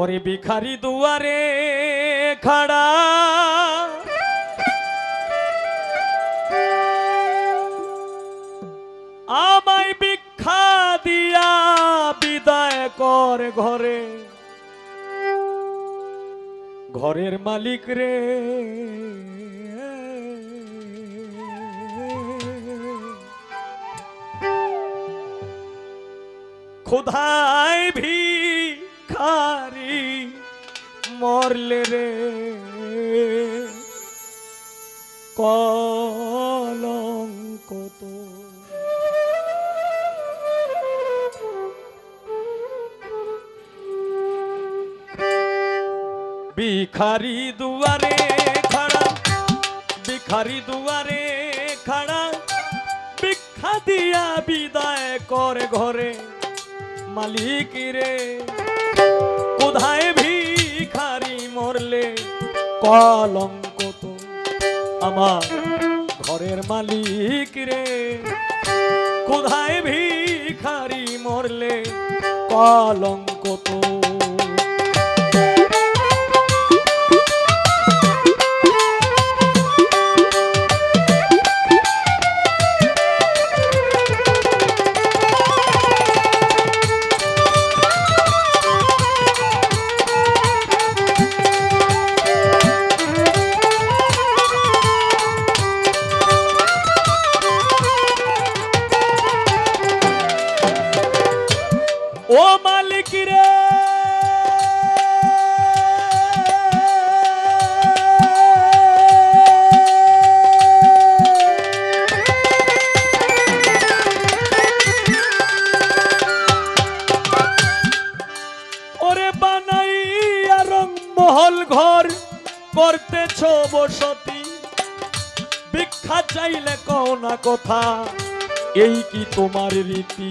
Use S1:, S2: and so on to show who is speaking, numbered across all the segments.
S1: ওরে ভিখারি দুয়ারে খাড়া। আমায় ভিক্ষা দিয়া বিদায় কর ঘরে। ঘরের মালিক রে। খোদায় ভিখারি মরলে রে। কলঙ্ক তো। ভিখারি দুয়ারে খাড়া, ভিখারি দুয়ারে খাড়া, ভিক্ষা দিয়া বিদায় করে ঘরে মালিক রে। কোথায় ভিখারি মরলে কলঙ্ক তো আমার ঘরের মালিক রে। কোথায় ভিখারি মরলে কলঙ্ক তো ভিক্ষা চাইলে কও না কথা। এই কি তোমার রীতি?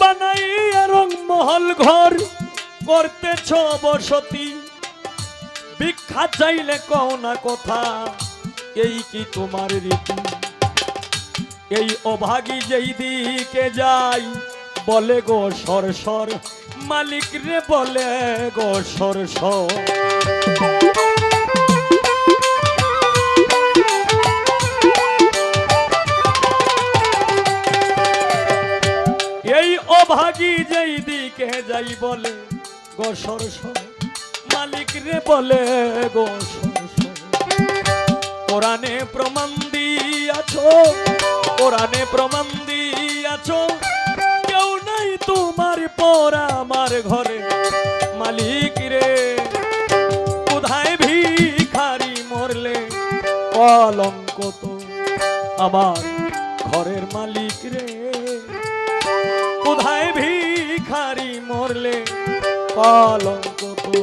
S1: বানাইয়া রং মহল ঘর করতেছ বসতি। ভিক্ষা চাইলে কও না কথা। এই কি তোমার রীতি? এই অভাগী যেই দিকে যাই, বলে গো সর সর, মালিক রে বলে গো সর সর। এই অভাগী যেই দিকে যাই, বলে গো সর সর, মালিক রে বলে গো সর কোরআনে প্রমাণ দিয়াছো, কোরআনে প্রমাণ দিয়াছো। কেউ নাই তোমার পর আমার ঘরে, মালিক রে। কোথায় ভিখারি মরলে? কলঙ্ক তো আমার ঘরের মালিক রে। কোথায় ভিখারি মরলে? কলঙ্ক তো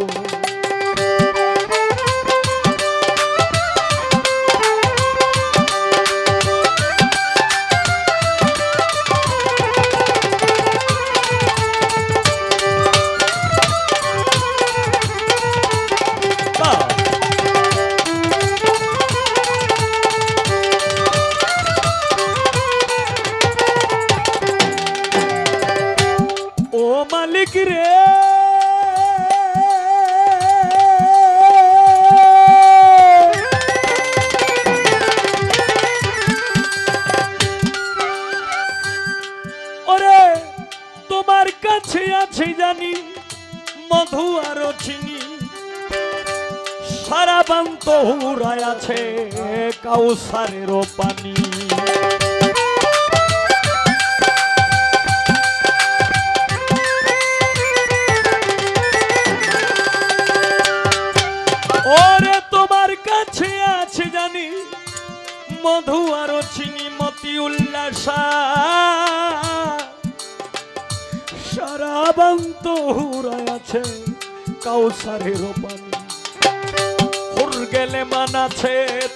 S1: কাছে আছে জানি মধু আর চিনি। সারা বান্ত হুরায় আছে কাউসারেরও পানি। আছে হুর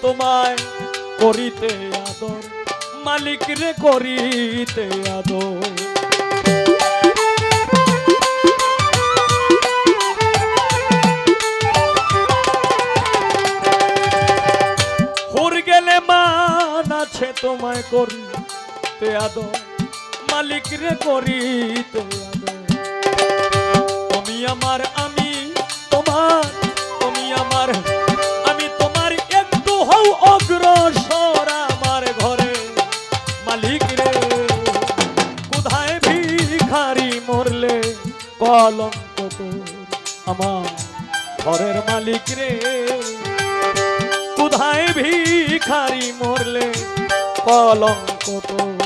S1: তোমায়, করিতে আদর। মালিক রে, করিতে আদর। গেলে মান আছে তোমায়, করিতে আদর। মালিক রে আদর তুমি আমার, আমি তোমার, তুমি আমার, আমি তোমার একটু হও অগ্রসর আমার ঘরে। মালিক রে, কোথায় ভিখারি মরলে? কলঙ্ক আমার ঘরের মালিক রে। কোথায় ভিখারি মরলে? কলঙ্ক তোর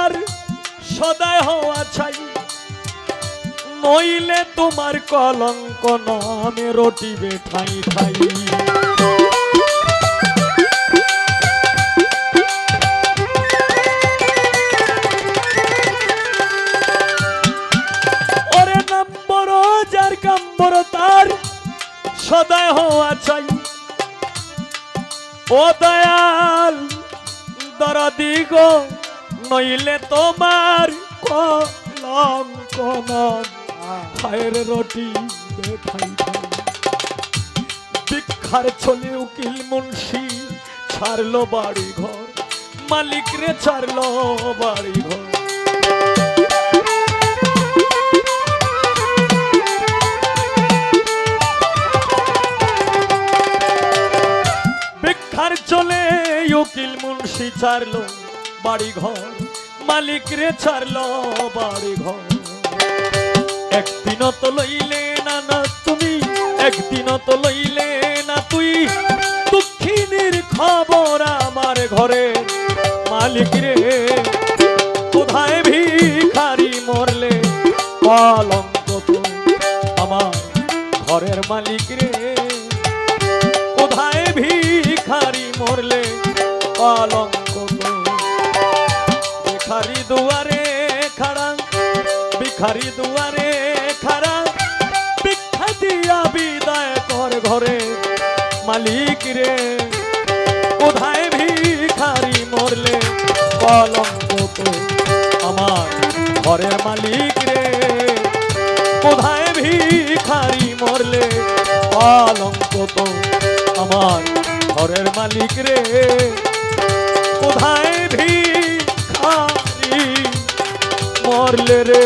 S1: তার সদায় হওয়া চাই। নইলে তোমার কলঙ্ক নামে রটিবে ঠাই ঠাই। সদায় হওয়া চাই। ও দয়াল, দরদি নইলে তোমার কলঙ্ক খায়ের রটি ভিক্ষার ছলে উকিল মুন্সি ছাড়লো বাড়ি ঘর মালিক রে ছাড়লো বাড়ি ঘর চলে উকিল মুন্সি ছাড়লো বাড়ি ঘর মালিক রে ছাড়লো বাড়ি ঘর একদিন তো লইলে না না তুমি একদিন তো লইলে না তুই। দুঃখিনীর খবর আমার ঘরে। মালিক রে, কোথায় ভিখারি মরলে? কলঙ্ক তো আমার ঘরের মালিক রে। কোথায় ভিখারি মরলে? কলঙ্ক ভিখারি দুয়ারে খাড়া ভিক্ষা দিয়া বিদায় কর ঘরে। মালিক রে, কোথায় ভিখারি মরলে? কলঙ্ক তো আমার ঘরের মালিক রে। কোথায় ভিখারি মরলে? কলঙ্ক তো আমার ঘরের মালিক রে। কোথায় ভিখারি মরলে রে